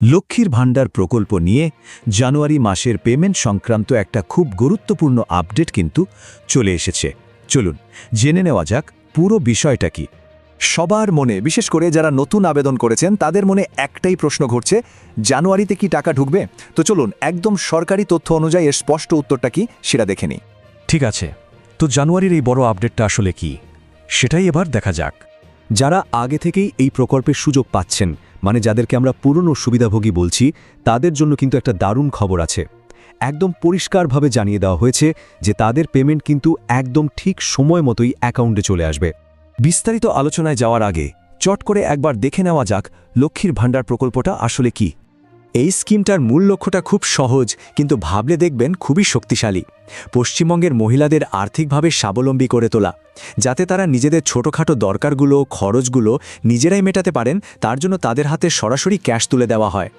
লক্ষ্মীর ভাণ্ডার প্রকল্প নিয়ে জানুয়ারি মাসের পেমেন্ট সংক্রান্ত একটা খুব গুরুত্বপূর্ণ আপডেট কিন্তু চলে এসেছে। চলুন, জেনে নেওয়া যাক পুরো বিষয়টা কি। সবার মনে, বিশেষ করে যারা নতুন আবেদন করেছেন, তাদের মনে একটাই প্রশ্ন ঘটছে, জানুয়ারিতে কি টাকা ঢুকবে? তো চলুন, একদম সরকারি তথ্য অনুযায়ী এর স্পষ্ট উত্তরটা কি, সেটা দেখে নিই। ঠিক আছে, তো জানুয়ারির এই বড় আপডেটটা আসলে কি? সেটাই এবার দেখা যাক। যারা আগে থেকেই এই প্রকল্পের সুযোগ পাচ্ছেন মানে যাদেরকে আমরা পুরনো সুবিধাভোগী বলছি, তাদের জন্য কিন্তু একটা দারুণ খবর আছে। একদম পরিষ্কারভাবে জানিয়ে দেওয়া হয়েছে যে তাদের পেমেন্ট কিন্তু একদম ঠিক সময় মতোই অ্যাকাউন্টে চলে আসবে। বিস্তারিত আলোচনায় যাওয়ার আগে চট করে একবার দেখে নেওয়া যাক লক্ষ্মীর ভাণ্ডার প্রকল্পটা আসলে কি। এই স্কিমটার মূল লক্ষ্যটা খুব সহজ, কিন্তু ভাবলে দেখবেন খুবই শক্তিশালী। পশ্চিমবঙ্গের মহিলাদের আর্থিকভাবে স্বাবলম্বী করে তোলা। যাতে তারা নিজেদের ছোটোখাটো দরকারগুলো, খরচগুলো নিজেরাই মেটাতে পারেন, তার জন্য তাদের হাতে সরাসরি ক্যাশ তুলে দেওয়া হয়।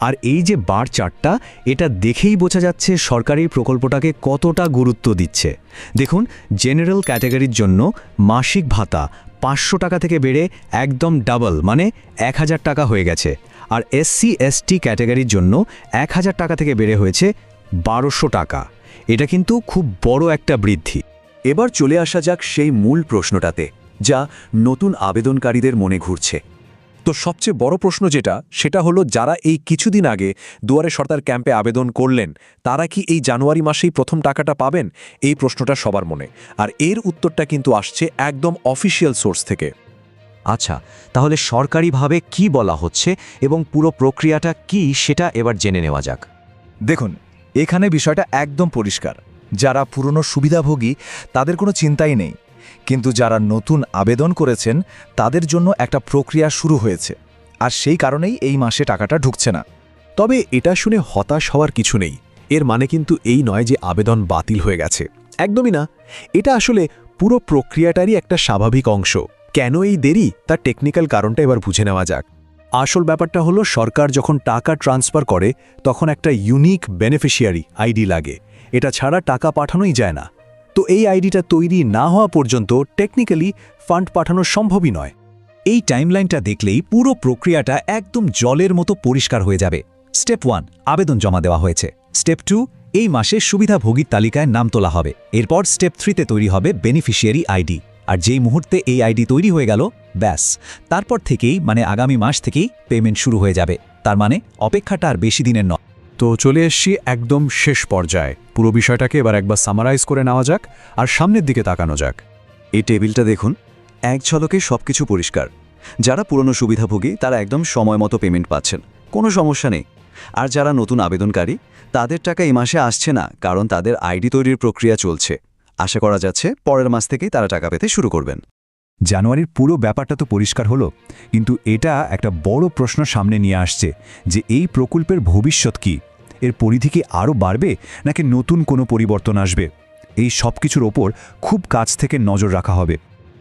আর এই যে বার চার্টটা এটা দেখেই বোঝা যাচ্ছে সরকারি প্রকল্পটাকে কতটা গুরুত্ব দিচ্ছে। দেখুন জেনারেল ক্যাটাগরির জন্য মাসিক ভাতা পাঁচশো টাকা থেকে বেড়ে একদম ডাবল মানে এক হাজার টাকা হয়ে গেছে। আর এসসি এসটি ক্যাটাগরির জন্য এক হাজার টাকা থেকে বেড়ে হয়েছে বারোশো টাকা। এটা কিন্তু খুব বড় একটা বৃদ্ধি। এবার চলে আসা যাক সেই মূল প্রশ্নটাতে, যা নতুন আবেদনকারীদের মনে ঘুরছে। তো সবচেয়ে বড় প্রশ্ন যেটা, সেটা হলো যারা এই কিছুদিন আগে দুয়ারে সরকার ক্যাম্পে আবেদন করলেন, তারা কি এই জানুয়ারি মাসেই প্রথম টাকাটা পাবেন? এই প্রশ্নটা সবার মনে। আর এর উত্তরটা কিন্তু আসছে একদম অফিসিয়াল সোর্স থেকে। আচ্ছা তাহলে সরকারিভাবে কি বলা হচ্ছে এবং পুরো প্রক্রিয়াটা কি সেটা এবার জেনে নেওয়া যাক। দেখুন, এখানে বিষয়টা একদম পরিষ্কার। যারা পুরনো সুবিধাভোগী, তাদের কোনো চিন্তাই নেই। কিন্তু যারা নতুন আবেদন করেছেন, তাদের জন্য একটা প্রক্রিয়া শুরু হয়েছে, আর সেই কারণেই এই মাসে টাকাটা ঢুকছে না। তবে এটা শুনে হতাশ হওয়ার কিছু নেই। এর মানে কিন্তু এই নয় যে আবেদন বাতিল হয়ে গেছে। একদমই না। এটা আসলে পুরো প্রক্রিয়াটারই একটা স্বাভাবিক অংশ। কেন এই দেরি? তার টেকনিক্যাল কারণটা এবার বুঝে নেওয়া যাক। আসল ব্যাপারটা হলো, সরকার যখন টাকা ট্রান্সফার করে, তখন একটা ইউনিক বেনিফিশিয়ারি, আইডি লাগে। এটা ছাড়া টাকা পাঠানোই যায় না। তো এই আইডিটা তৈরি না হওয়া পর্যন্ত টেকনিক্যালি ফান্ড পাঠানো সম্ভবই নয়। এই টাইমলাইনটা দেখলেই পুরো প্রক্রিয়াটা একদম জলের মতো পরিষ্কার হয়ে যাবে। স্টেপ ওয়ান আবেদন জমা দেওয়া হয়েছে। স্টেপ টু এই মাসে সুবিধাভোগীর তালিকায় নাম তোলা হবে। এরপর স্টেপ থ্রিতে তৈরি হবে বেনিফিশিয়ারি আইডি আর যেই মুহূর্তে এই আইডি তৈরি হয়ে গেল, ব্যাস। তারপর থেকেই মানে আগামী মাস থেকেই পেমেন্ট শুরু হয়ে যাবে। তার মানে অপেক্ষাটা আর বেশি দিনের নয়। তো চলে এসছি একদম শেষ পর্যায়ে। পুরো বিষয়টাকে এবার একবার সামারাইজ করে নেওয়া যাক আর সামনের দিকে তাকানো যাক। এই টেবিলটা দেখুন, এক ঝলকে সবকিছু পরিষ্কার। যারা পুরনো সুবিধাভোগী, তারা একদম সময় মতো পেমেন্ট পাচ্ছেন। কোনো সমস্যা নেই। আর যারা নতুন আবেদনকারী, তাদের টাকা এই মাসে আসছে না, কারণ তাদের আইডি তৈরির প্রক্রিয়া চলছে। আশা করা যাচ্ছে পরের মাস থেকেই তারা টাকা পেতে শুরু করবেন। জানুয়ারির পুরো ব্যাপারটা তো পরিষ্কার হলো, কিন্তু এটা একটা বড় প্রশ্ন সামনে নিয়ে আসছে যে এই প্রকল্পের ভবিষ্যৎ কি? এর পরিধি কি আরও বাড়বে, নাকি নতুন কোনো পরিবর্তন আসবে? এই সব কিছুর ওপর খুব কাছ থেকে নজর রাখা হবে।